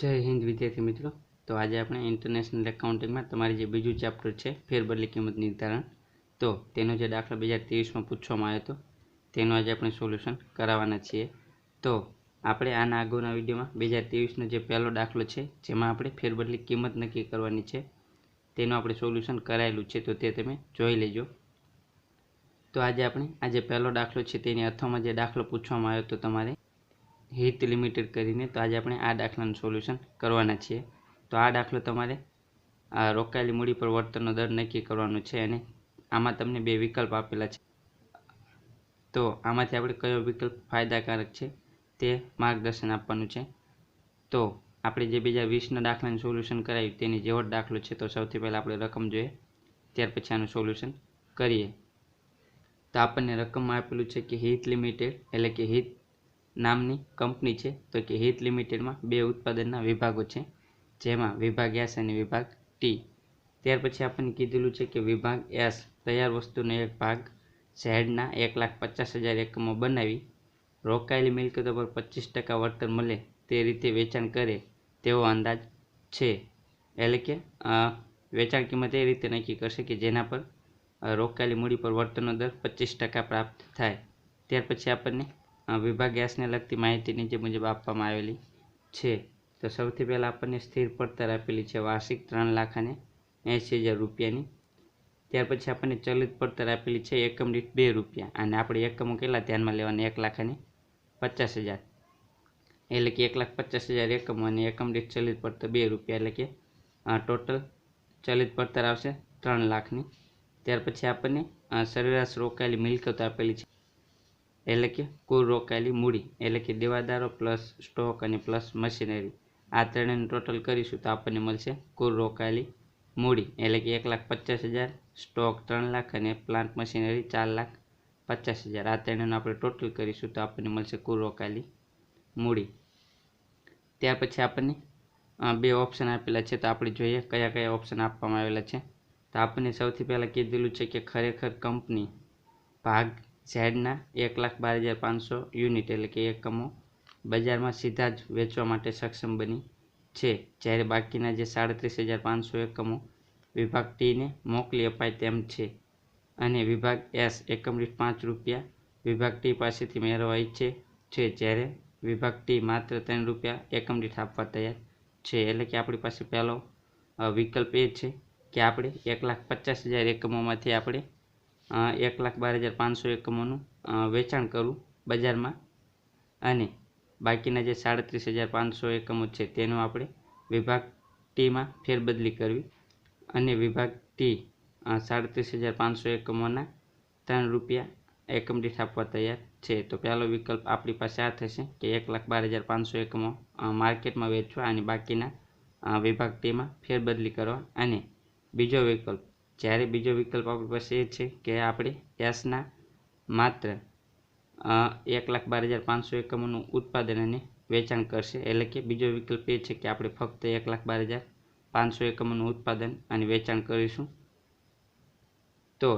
જય હિન્દ વિદ્યાર્થી મિત્રો. તો આજે આપણે ઇન્ટરનેશનલ એકાઉન્ટિંગમાં તમારી જે બીજું ચેપ્ટર છે, ફેરબદલી કિંમત નિર્ધારણ. તો તેનો જે દાખલો બે હજાર ત્રેવીસમાં પૂછવામાં આવ્યો હતો, તેનું આજે આપણે સોલ્યુશન કરાવવાના છીએ. તો આપણે આના અગાઉના વિડીયોમાં બે હજાર ત્રેવીસનો જે પહેલો દાખલો છે, જેમાં આપણે ફેરબદલી કિંમત નક્કી કરવાની છે, તેનું આપણે સોલ્યુશન કરાયેલું છે, તો તે તમે જોઈ લેજો. તો આજે આપણે આ જે પહેલો દાખલો છે, તેની અથવામાં જે દાખલો પૂછવામાં આવ્યો તો તમારે હિત લિમિટેડ કરીને તો આજે આપણે આ દાખલાનું સોલ્યુશન કરવાના છીએ. તો આ દાખલો તમારે રોકાયેલી મૂડી પર વળતરનો દર નક્કી કરવાનો છે અને આમાં તમને બે વિકલ્પ આપેલા છે. તો આમાંથી આપણે કયો વિકલ્પ ફાયદાકારક છે તે માર્ગદર્શન આપવાનું છે. તો આપણે જે બીજા વીસના દાખલાનું સોલ્યુશન કરાવ્યું તેની જેવો દાખલો છે. તો સૌથી પહેલાં આપણે રકમ જોઈએ, ત્યાર પછી આનું સોલ્યુશન કરીએ. તો આપણને રકમમાં આપેલું છે કે હિત લિમિટેડ એટલે કે હિત નામની કંપની છે, તો કે હિત લિમિટેડમાં બે ઉત્પાદનના વિભાગો છે, જેમાં વિભાગ એસ અને વિભાગ ટી. ત્યાર પછી આપણને કીધેલું છે કે વિભાગ એસ તૈયાર વસ્તુનો એક ભાગ ઝેડના એક લાખ પચાસ હજાર એકમો બનાવી, રોકાયેલી મિલકતો પર પચીસ ટકા વળતર મળે તે રીતે વેચાણ કરે તેવો અંદાજ છે. એટલે કે વેચાણ કિંમત એ રીતે નક્કી કરશે કે જેના પર રોકાયેલી મૂડી પર વળતરનો દર પચીસ ટકા પ્રાપ્ત થાય. ત્યાર પછી આપણને વિભાગ ગેસને લગતી માહિતી નીચે મુજબ આપવામાં આવેલી છે. તો સૌથી પહેલાં આપણને સ્થિર પડતર આપેલી છે વાર્ષિક ત્રણ લાખ અને એંસી હજાર રૂપિયાની. ત્યાર પછી આપણને ચલિત પડતર આપેલી છે એકમ દીઠ બે રૂપિયા. અને આપણે એકમો કેટલા? ધ્યાનમાં લેવાના, એક લાખ અને પચાસ હજાર. એટલે કે એક લાખ પચાસ હજાર એકમો અને એકમ દીઠ ચલિત પડતર બે રૂપિયા. એટલે કે ટોટલ ચલિત પડતર આવશે ત્રણ લાખની. ત્યાર પછી આપણને સરેરાશ રોકાયેલી મિલકત આપેલી છે એટલે કે કુલ રોકાયેલી મૂડી, એટલે કે દેવાદારો પ્લસ સ્ટોક અને પ્લસ મશીનરી આ ત્રણેયનું ટોટલ કરીશું તો આપણને મળશે કુલ રોકાયેલી મૂડી, એટલે કે એક લાખ પચાસ હજાર સ્ટોક ત્રણ લાખ અને પ્લાન્ટ મશીનરી ચાર લાખ પચાસ હજાર. આ ત્રણેયનું આપણે ટોટલ કરીશું તો આપણને મળશે કુલ રોકાયેલી મૂડી. ત્યાર પછી આપણને બે ઓપ્શન આપેલા છે તો આપણે જોઈએ કયા કયા ઓપ્શન આપવામાં આવેલા છે. તો આપણને સૌથી પહેલાં કીધેલું છે કે ખરેખર કંપની ભાગ ઝેડના એક લાખ બાર હજાર પાંચસો યુનિટ એટલે કે એકમો બજારમાં સીધા જ વેચવા માટે સક્ષમ બની છે. જ્યારે બાકીના જે સાડત્રીસ હજાર પાંચસો એકમો વિભાગ ટીને મોકલી અપાય તેમ છે. અને વિભાગ એસ એકમ દીઠ પાંચ રૂપિયા વિભાગ ટી પાસેથી મેળવવા ઈચ્છે છે. જ્યારે વિભાગ ટી માત્ર ત્રણ રૂપિયા એકમ દીઠ આપવા તૈયાર છે. એટલે કે આપણી પાસે પહેલો વિકલ્પ એ છે કે આપણે એક લાખ પચાસ હજાર એકમોમાંથી આપણે એક લાખ બાર હજાર પાંચસો એકમોનું વેચાણ કરવું બજારમાં. અને બાકીના જે સાડત્રીસ હજાર પાંચસો એકમો છે તેનું આપણે વિભાગ ટીમાં ફેરબદલી કરવી. અને વિભાગ ટી સાડત્રીસ હજાર પાંચસો એકમોના ત્રણ રૂપિયા એકમ દીઠ આપવા તૈયાર છે. તો પહેલો વિકલ્પ આપણી પાસે આ થશે કે એક લાખ બાર હજાર પાંચસો એકમો માર્કેટમાં વેચવા અને બાકીના વિભાગ ટીમાં ફેરબદલી કરવા. અને બીજો વિકલ્પ જ્યારે બીજો વિકલ્પ આપણી પાસે એ છે કે આપણે એસના માત્ર એક લાખ બાર હજાર પાંચસો એકમોનું ઉત્પાદન અને વેચાણ કરશે. એટલે કે બીજો વિકલ્પ એ છે કે આપણે ફક્ત એક લાખ બાર હજાર પાંચસો એકમોનું ઉત્પાદન અને વેચાણ કરીશું. તો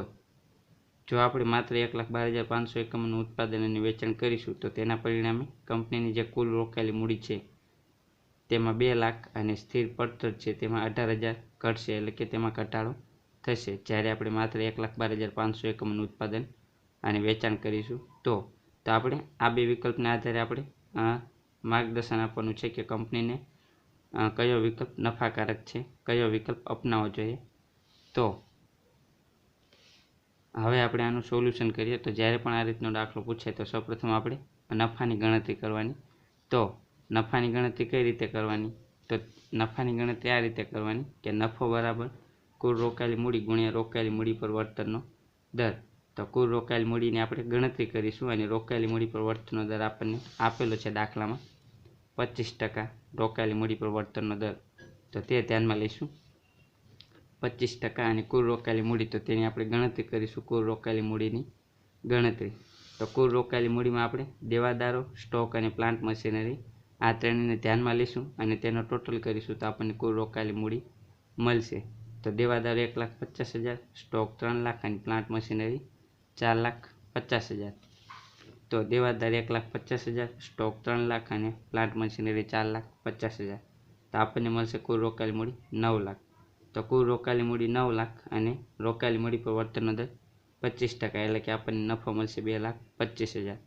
જો આપણે માત્ર એક લાખ બાર હજાર પાંચસો એકમોનું ઉત્પાદન અને વેચાણ કરીશું, તો તેના પરિણામે કંપનીની જે કુલ રોકાયેલી મૂડી છે, તેમાં બે લાખ અને સ્થિર પડતર છે, તેમાં અઢાર હજાર ઘટશે. એટલે કે તેમાં ઘટાડો થશે. જ્યારે આપણે માત્ર એક લાખ બાર હજાર પાંચસો એકમનું ઉત્પાદન અને વેચાણ કરીશું, તો તો આપણે આ બે વિકલ્પના આધારે આપણે માર્ગદર્શન આપવાનું છે કે કંપનીને કયો વિકલ્પ નફાકારક છે, કયો વિકલ્પ અપનાવવો જોઈએ. તો, હવે આપણે આનું સોલ્યુશન કરીએ. તો જ્યારે પણ આ રીતનો દાખલો પૂછાય, તો સૌપ્રથમ આપણે નફાની ગણતરી કરવાની. તો, નફાની ગણતરી કઈ રીતે કરવાની? તો, નફાની ગણતરી આ રીતે કરવાની કે નફો બરાબર કુલ રોકાયેલી મૂડી ગુણ્યા રોકાયેલી મૂડી પર વળતરનો દર. તો કુલ રોકાયેલી મૂડીની આપણે ગણતરી કરીશું અને રોકાયેલી મૂડી પર વળતરનો દર આપણને આપેલો છે દાખલામાં પચીસ ટકા રોકાયેલી મૂડી પર વળતરનો દર. તો તે ધ્યાનમાં લઈશું. પચીસ ટકા અને કુલ રોકાયેલી મૂડી, તો તેની આપણે ગણતરી કરીશું કુલ રોકાયેલી મૂડીની ગણતરી. તો કુલ રોકાયેલી મૂડીમાં આપણે દેવાદારો, સ્ટોક અને પ્લાન્ટ મશીનરી આ ત્રણેયને ધ્યાનમાં લઈશું અને તેનો ટોટલ કરીશું તો આપણને કુલ રોકાયેલી મૂડી મળશે. તો દેવાદાર એક લાખ પચાસ હજાર, સ્ટોક ત્રણ લાખ અને પ્લાન્ટ મશીનરી ચાર લાખ પચાસ હજાર. તો દેવાદાર એક લાખ પચાસ હજાર, સ્ટોક ત્રણ લાખ અને પ્લાન્ટ મશીનરી ચાર લાખ પચાસ હજાર. તો આપણને મળશે કુલ રોકાયેલી મૂડી નવ લાખ. તો કુલ રોકાયેલી મૂડી નવ લાખ અને રોકાયેલી મૂડી પર વળતરનો દર પચીસ ટકા, એટલે કે આપણને નફો મળશે બે લાખ પચીસ હજાર.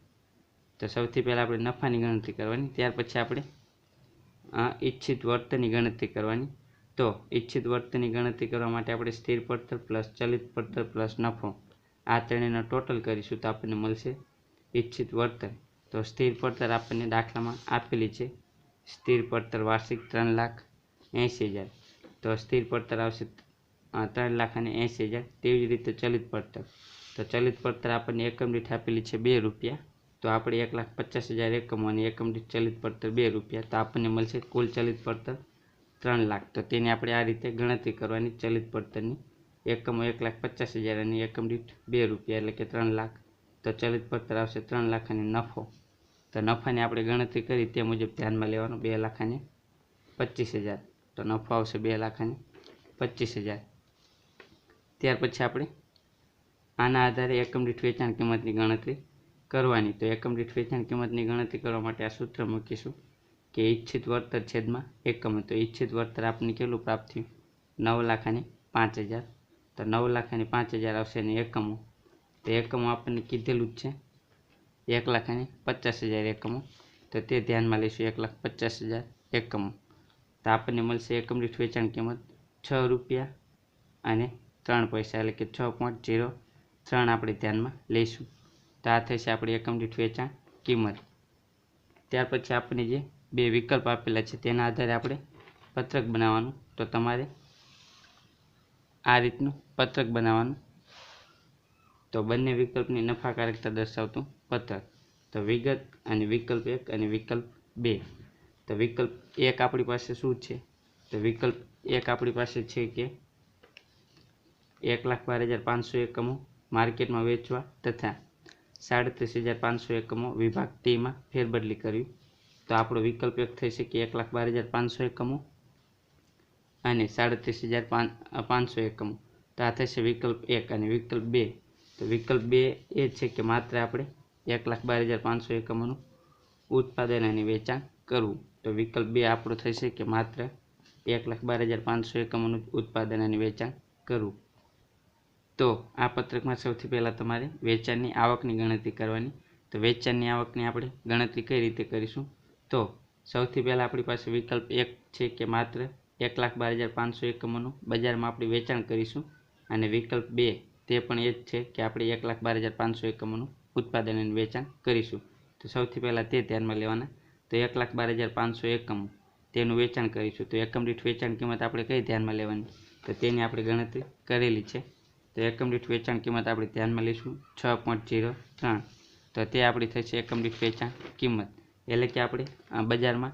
તો સૌથી પહેલાં આપણે નફાની ગણતરી કરવાની, ત્યાર પછી આપણે ઈચ્છિત વર્તનની ગણતરી કરવાની. તો ઈચ્છિત વર્તનની ગણતરી કરવા માટે આપણે સ્થિર પડતર પ્લસ ચલિત પડતર પ્લસ નફો આ ત્રણેયનો ટોટલ કરીશું તો આપણને મળશે ઈચ્છિત વર્તન. તો સ્થિર પડતર આપણને દાખલામાં આપેલી છે. સ્થિર પડતર વાર્ષિક ત્રણ લાખ એંસી હજાર. તો સ્થિર પડતર આવશે ત્રણ લાખ અને એંશી હજાર. તેવી જ રીતે ચલિત પડતર. તો ચલિત પડતર આપણને એકમ દીઠ આપેલી છે બે રૂપિયા. તો આપણે એક લાખ પચાસ હજાર એકમો અને એકમ દીઠ ચલિત પડતર બે રૂપિયા. તો આપણને મળશે કુલ ચલિત પડતર ત્રણ લાખ. તો તેની આપણે આ રીતે ગણતરી કરવાની ચલિત પડતરની એકમો એક લાખ પચાસ હજાર અને એકમ દીઠ બે રૂપિયા એટલે કે ત્રણ લાખ. તો ચલિત પડતર આવશે ત્રણ લાખ અને નફો. તો નફાની આપણે ગણતરી કરી તે મુજબ ધ્યાનમાં લેવાનું બે લાખ અને પચીસ હજાર. તો નફો આવશે બે લાખ અને પચીસ હજાર. ત્યાર પછી આપણે આના આધારે એકમ દીઠ વેચાણ કિંમતની ગણતરી કરવાની. તો એકમ દીઠ વેચાણ કિંમતની ગણતરી કરવા માટે આ સૂત્ર મૂકીશું. કે ઈચ્છિત વળતર છેદમાં એકમ તો ઈચ્છિત વળતર આપણને કેટલું પ્રાપ્ત થયું? નવ લાખ અને પાંચ હજાર. તો નવ લાખ અને પાંચ હજાર આવશે અને એકમો. તો એકમો આપણને કીધેલું જ છે. એક લાખ અને પચાસ હજાર એકમો. તો તે ધ્યાનમાં લઈશું. એક લાખ પચાસ હજાર એકમો. તો આપણને મળશે એકમ દીઠ વેચાણ કિંમત છ રૂપિયા અને ત્રણ પૈસા, એટલે કે છ પોઈન્ટ જીરો ત્રણ આપણે ધ્યાનમાં લઈશું. તો આ થશે આપણી એકમ દીઠ વેચાણ કિંમત. ત્યાર પછી આપણને જે બે વિકલ્પ આપેલા છે, તેના આધારે આપણે પત્રક બનાવવાનું. તો તમારે આ રીતનું પત્રક બનાવવાનું. તો બંને વિકલ્પની નફાકારકતા દર્શાવતું પત્રક. તો વિગત અને વિકલ્પ એક અને વિકલ્પ બે. તો વિકલ્પ એક આપણી પાસે શું છે? તો વિકલ્પ એક આપણી પાસે છે કે એક લાખ બાર હજાર પાંચસો એકમો માર્કેટમાં વેચવા તથા સાડત્રીસ હજાર પાંચસો એકમો વિભાગ ટીમાં ફેરબદલી કરવી. તો આપણો વિકલ્પ એક થઈ શકે એક લાખ બાર હજાર પાંચસો એકમો અને સાડત્રીસ હજાર પાંચસો એકમો. તો આ થશે વિકલ્પ એક અને વિકલ્પ બે. તો વિકલ્પ બે એ છે કે માત્ર આપણે એક લાખ બાર હજાર પાંચસો એકમોનું ઉત્પાદન અને વેચાણ કરવું. તો વિકલ્પ બે આપણો થશે કે માત્ર એક લાખ બાર હજાર પાંચસો એકમોનું ઉત્પાદન અને વેચાણ કરવું. તો આ પત્રકમાં સૌથી પહેલાં તમારે વેચાણની આવકની ગણતરી કરવાની. તો વેચાણની આવકની આપણે ગણતરી કઈ રીતે કરીશું? તો સૌથી પહેલાં આપણી પાસે વિકલ્પ એક છે કે માત્ર એક લાખ બાર હજાર પાંચસો એકમોનું બજારમાં આપણે વેચાણ કરીશું. અને વિકલ્પ બે, તે પણ એ જ છે કે આપણે એક લાખ બાર હજાર પાંચસો એકમોનું ઉત્પાદન અને વેચાણ કરીશું. તો સૌથી પહેલાં તે ધ્યાનમાં લેવાના. તો એક લાખ બાર હજાર પાંચસો એકમો, તેનું વેચાણ કરીશું. તો એકમ દીઠ વેચાણ કિંમત આપણે કઈ ધ્યાનમાં લેવાની? તો તેની આપણે ગણતરી કરેલી છે. તો એકમ દીઠ વેચાણ કિંમત આપણે ધ્યાનમાં લઈશું છ પોઈન્ટ જીરો ત્રણ. તો તે આપણી થશે એકમ દીઠ વેચાણ કિંમત. એટલે કે આપણે. બજારમાં.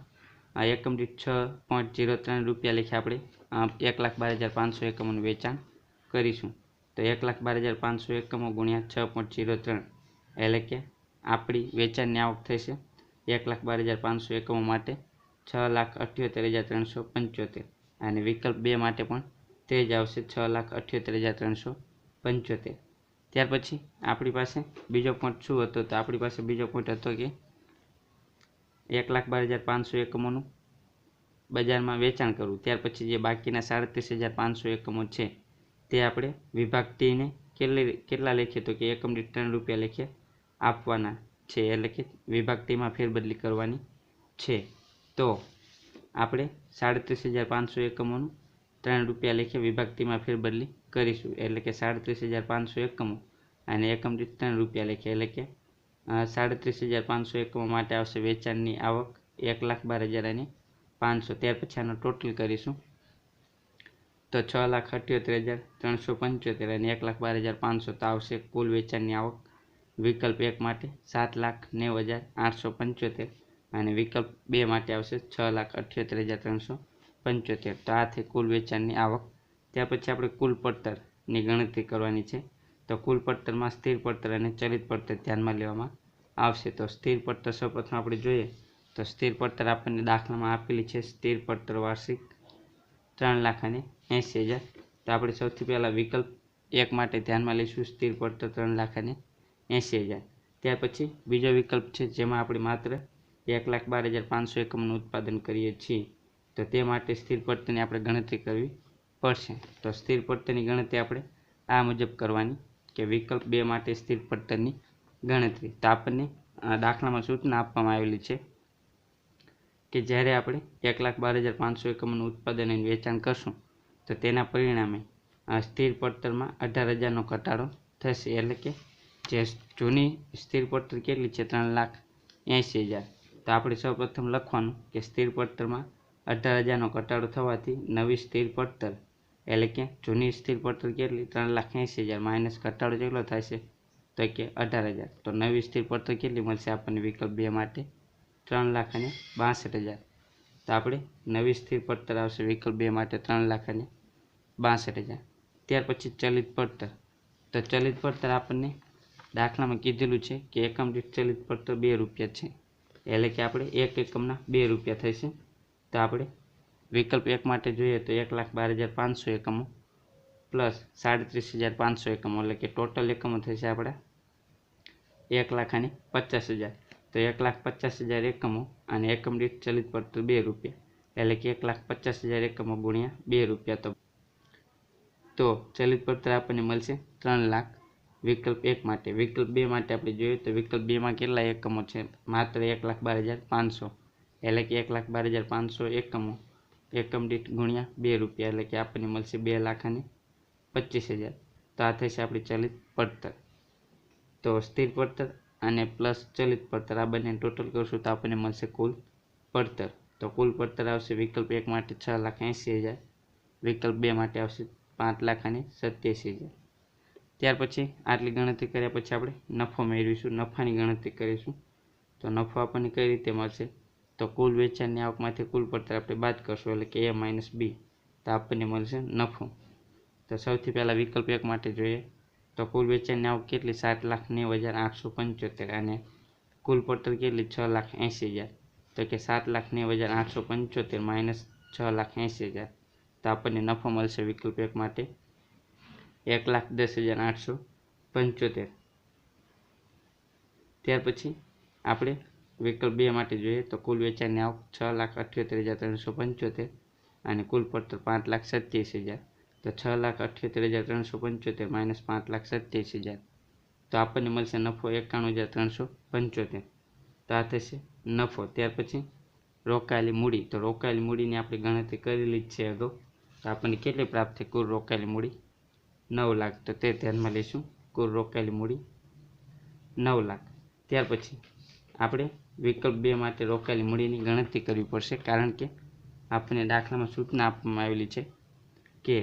એકમ દીઠ છ પોઈન્ટ જીરો ત્રણ રૂપિયા લેખે આપણે. એક લાખ બાર હજાર પાંચસો એકમોનું વેચાણ કરીશું. તો એક લાખ બાર હજાર પાંચસો એકમો ગુણ્યા છ પોઈન્ટ જીરો ત્રણ. એટલે કે આપણી વેચાણની આવક થશે એક લાખ બાર હજાર પાંચસો એકમો માટે છ લાખ અઠ્યોતેર હજાર ત્રણસો પંચોતેર. અને વિકલ્પ બે માટે પણ તે જ આવશે છ લાખ અઠ્યોતેર હજાર ત્રણસો પંચોતેર. ત્યાર પછી આપણી પાસે બીજો પોઈન્ટ શું હતો? તો આપણી પાસે બીજો પોઈન્ટ હતો કે એક લાખ બાર હજાર પાંચસો એકમોનું બજારમાં વેચાણ કરવું ત્યાર પછી જે બાકીના સાડત્રીસ હજાર પાંચસો એકમો છે, તે આપણે વિભાગ ટીને કેટલી કેટલા લેખીએ તો કે એકમ દીઠ ત્રણ રૂપિયા લેખે આપવાના છે, એટલે કે વિભાગ ટીમાં ફેરબદલી કરવાની છે. તો આપણે સાડત્રીસ હજાર પાંચસો એકમોનું ત્રણ રૂપિયા લેખે વિભાગ ટીમાં ફેરબદલી કરીશું. એટલે કે સાડત્રીસ હજાર પાંચસો એકમો અને એકમ દીઠ ત્રણ રૂપિયા લેખે, એટલે કે સાડત્રીસ હજાર પાંચસો એકમો માટે આવશે વેચાણની આવક એક લાખ બાર હજાર અને પાંચસો, ત્યાર પછી આનો ટોટલ કરીશું. તો છ લાખ અઠ્યોતેર હજાર ત્રણસો પંચોતેર અને એક લાખ બાર હજાર પાંચસો તો આવશે કુલ વેચાણની આવક. વિકલ્પ એક માટે સાત લાખ નેવું હજાર આઠસો પંચોતેર અને વિકલ્પ બે માટે આવશે છ લાખ અઠ્યોતેર હજાર ત્રણસો પંચોતેર. તો આ થઈ કુલ વેચાણની આવક. ત્યાર પછી આપણે કુલ પડતરની ગણતરી કરવાની છે. તો કુલ પડતરમાં સ્થિર પડતર અને ચલિત પડતર ધ્યાનમાં લેવામાં આવશે. તો સ્થિર પડતર સૌપ્રથમ આપણે જોઈએ તો સ્થિર પડતર આપણને દાખલામાં આપેલી છે સ્થિર પડતર વાર્ષિક ત્રણ લાખ અને એંસી હજાર. તો આપણે સૌથી પહેલાં વિકલ્પ એક માટે ધ્યાનમાં લઈશું સ્થિર પડતર ત્રણ લાખ અને એંસી હજાર. ત્યાર પછી બીજો વિકલ્પ છે જેમાં આપણે માત્ર એક લાખ બાર હજાર પાંચસો એકમનું ઉત્પાદન કરીએ છીએ. તો તે માટે સ્થિર પડતરની આપણે ગણતરી કરવી પડશે. તો સ્થિર પડતરની ગણતરી આપણે આ મુજબ કરવાની કે વિકલ્પ બે માટે સ્થિર પડતરની ગણતરી. તો આપણને દાખલામાં સૂચના આપવામાં આવેલી છે કે જ્યારે આપણે એક લાખ બાર હજાર પાંચસો એકમનું ઉત્પાદન અને વેચાણ કરશું, તો તેના પરિણામે સ્થિર પડતરમાં અઢાર હજારનો ઘટાડો થશે. એટલે કે જે જૂની સ્થિર પડતર કેટલી છે? ત્રણ લાખ એંશી હજાર. તો આપણે સૌપ્રથમ લખવાનું કે સ્થિર પડતરમાં અઢાર હજારનો ઘટાડો થવાથી નવી સ્થિર પડતર એટલે કે જૂની સ્થિર પડતર કેટલી? ત્રણ લાખ એંસી હજાર. માઇનસ ઘટાડો કેટલો થશે તો કે અઢાર હજાર. તો નવી સ્થિર પડતર કેટલી મળશે આપણને વિકલ્પ બે માટે? ત્રણ લાખ અને બાસઠ હજાર. તો આપણે નવી સ્થિર પડતર આવશે, વિકલ્પ બે માટે ત્રણ લાખ અને બાસઠ હજાર. ત્યાર પછી ચલિત પડતર. તો ચલિત પડતર આપણને દાખલામાં કીધેલું છે કે એકમ દીઠ ચલિત પડતર બે રૂપિયા છે. એટલે કે આપણે એક એકમના બે રૂપિયા થશે. તો આપણે વિકલ્પ એક માટે જોઈએ તો એક લાખ બાર હજાર પાંચસો એકમો પ્લસ સાડત્રીસ હજાર પાંચસો એકમો, એટલે કે ટોટલ એકમો થશે આપણા એક લાખ અને પચાસ હજાર. તો એક લાખ પચાસ હજાર એકમો અને એકમ દીઠ ચલિત પડતર બે રૂપિયા, એટલે કે એક લાખ પચાસ હજાર એકમો ગુણ્યા બે રૂપિયા તો તો ચલિત પડતર આપણને મળશે ત્રણ લાખ. વિકલ્પ એક માટે, વિકલ્પ બે માટે આપણે જોઈએ તો વિકલ્પ બેમાં કેટલા એકમો છે? માત્ર એક લાખ બાર હજાર પાંચસો, એટલે કે એક લાખ બાર હજાર પાંચસો એકમો. એકમ દીઠ ગુણ્યા બે રૂપિયા, એટલે કે આપણને મળશે બે લાખ અને પચીસ હજાર. તો આ થશે આપણી ચલિત પડતર. તો સ્થિર પડતર અને પ્લસ ચલિત પડતર આ બંને ટોટલ કરશું તો આપણને મળશે કુલ પડતર. તો કુલ પડતર આવશે વિકલ્પ એક માટે છ લાખ એંસી હજાર, વિકલ્પ બે માટે આવશે પાંચ લાખ અને સત્યાસી હજાર. ત્યાર પછી આટલી ગણતરી કર્યા પછી આપણે નફો મેળવીશું, નફાની ગણતરી કરીશું. તો નફો આપણને કઈ રીતે મળશે? તો કુલ વેચાણની આવકમાંથી કુલ પડતર આપણે બાદ કરશું, એટલે કે એ માઇનસ બી તો આપણને મળશે નફો. તો સૌથી પહેલાં વિકલ્પ એક માટે જોઈએ. તો કુલ વેચાણની આવક કેટલી? સાત લાખ નેવું હજાર આઠસો પંચોતેર અને કુલ પડતર કેટલી? છ લાખ એંસી હજાર. તો કે સાત લાખ નેવું હજાર આઠસો પંચોતેર માઇનસ છ લાખ એંસી હજાર. તો આપણને નફો મળશે વિકલ્પ એક માટે. એક લાખ દસ હજાર આઠસો પંચોતેર. ત્યાર પછી આપણે વિકલ્પ બે માટે જોઈએ તો કુલ વેચાણની આવક છ લાખ અઠ્યોતેર હજાર ત્રણસો પંચોતેર અને કુલ પડતર પાંચ લાખ સત્યાવીસ હજાર. તો છ લાખ અઠ્યોતેર હજાર ત્રણસો પંચોતેર માઇનસ પાંચ લાખ સત્યાવીસ હજાર. તો આપણને મળશે નફો એકાણું હજાર ત્રણસો પંચોતેર. તો આ થશે નફો. ત્યાર પછી રોકાયેલી મૂડી. તો રોકાયેલી મૂડીની આપણે ગણતરી કરેલી જ છે અગાઉ. તો આપણને કેટલી પ્રાપ્ત થઈ? કુલ રોકાયેલી મૂડી નવ લાખ. તો તે ધ્યાનમાં લઈશું. કુલ રોકાયેલી મૂડી નવ લાખ. ત્યાર પછી આપણે વિકલ્પ બે માટે રોકાયેલી મૂડીની ગણતરી કરવી પડશે, કારણ કે આપણને દાખલામાં સૂચના આપવામાં આવેલી છે કે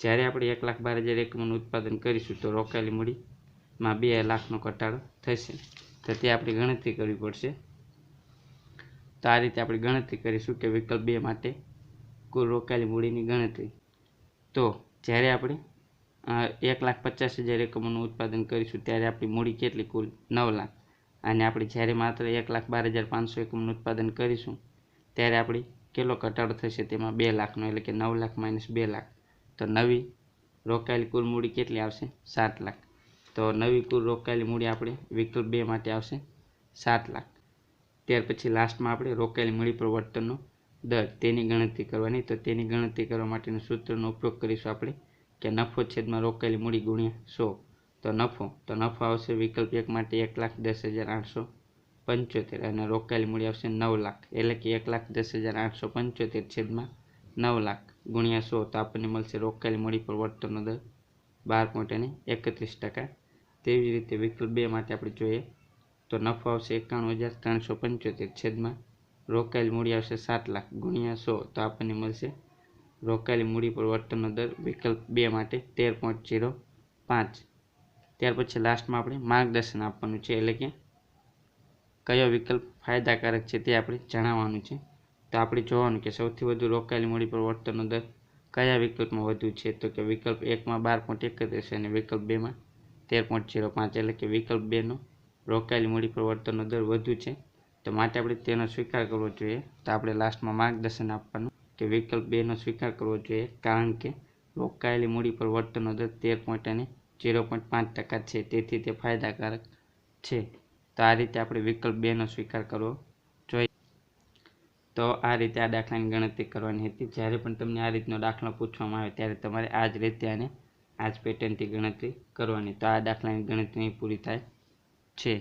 જ્યારે આપણે એક લાખ બાર હજાર એકમનું ઉત્પાદન કરીશું, તો રોકાયેલી મૂડીમાં બે લાખનો ઘટાડો થશે. તો તે આપણે ગણતરી કરવી પડશે. તો આ રીતે આપણે ગણતરી કરીશું કે વિકલ્પ બે માટે કુલ રોકાયેલી મૂડીની ગણતરી. તો જ્યારે આપણે એક લાખ પચાસ હજાર એકમોનું ઉત્પાદન કરીશું, ત્યારે આપણી મૂડી કેટલી? કુલ નવ લાખ. અને આપણે જ્યારે માત્ર એક લાખ બાર હજાર પાંચસો એકમનું ઉત્પાદન કરીશું, ત્યારે આપણી કેટલો ઘટાડો થશે તેમાં બે લાખનો એટલે કે નવ લાખ માઇનસ બે લાખ. તો નવી રોકાયેલી કુલ મૂડી કેટલી આવશે? સાત લાખ. તો નવી કુલ રોકાયેલી મૂડી આપણે વિકલ્પ બે માટે આવશે સાત લાખ. ત્યાર પછી લાસ્ટમાં આપણે રોકાયેલી મૂડી પ્રવર્તનનો દર, તેની ગણતરી કરવાની. તો તેની ગણતરી કરવા માટેનું સૂત્રનો ઉપયોગ કરીશું આપણે, કે નફો છેદમાં રોકાયેલી મૂડી ગુણ્યા સો. તો નફો તો નફો આવશે વિકલ્પ એક માટે એક લાખ દસ હજાર આઠસો પંચોતેર અને રોકાયેલી મૂડી આવશે નવ લાખ, એટલે કે એક લાખ દસ હજાર આઠસો પંચોતેર છેદમાં નવ લાખ ગુણ્યા સો, તો આપણને મળશે રોકાયેલી મૂડી પર વર્તનો દર બાર પોઈન્ટ અને એકત્રીસ ટકા. તેવી જ રીતે વિકલ્પ બે માટે આપણે જોઈએ તો નફો આવશે એકાણું હજાર ત્રણસો પંચોતેર છેદમાં રોકાયેલી મૂડી આવશે સાત લાખ ગુણ્યા સો, તો આપણને મળશે રોકાયેલી મૂડી પર પરિવર્તનનો દર વિકલ્પ બે માટે તેર પોઈન્ટ જીરો પાંચ. ત્યાર પછી લાસ્ટમાં આપણે માર્ગદર્શન આપવાનું છે. એટલે કે કયો વિકલ્પ ફાયદાકારક છે તે આપણે જણાવવાનું છે. તો આપણે જોવાનું કે સૌથી વધુ રોકાયેલી મૂડી પર વળતરનો દર કયા વિકલ્પમાં વધુ છે? તો કે વિકલ્પ એકમાં બાર પોઈન્ટ એકત્રીસ અને વિકલ્પ બેમાં તેર પોઈન્ટ જીરો પાંચ. એટલે કે વિકલ્પ બેનો રોકાયેલી મૂડી પર વળતરનો દર વધુ છે. તો માટે આપણે તેનો સ્વીકાર કરવો જોઈએ. તો આપણે લાસ્ટમાં માર્ગદર્શન આપવાનું કે વિકલ્પ બેનો સ્વીકાર કરવો જોઈએ. કારણ કે રોકાયેલી મૂડી પર વળતરનો દર તેર પોઈન્ટ અને ઝીરો પોઈન્ટ પાંચ ટકા છે. તેથી તે ફાયદાકારક છે. તો આ રીતે આપણે વિકલ્પ બેનો સ્વીકાર કરવો જોઈએ. તો આ રીતે આ દાખલાની ગણતરી કરવાની હતી. જ્યારે પણ તમને આ રીતનો દાખલો પૂછવામાં આવે ત્યારે તમારે આ જ રીતે અને આ જ પેટર્નથી ગણતરી કરવાની. તો આ દાખલાની ગણતરી પૂરી થાય છે.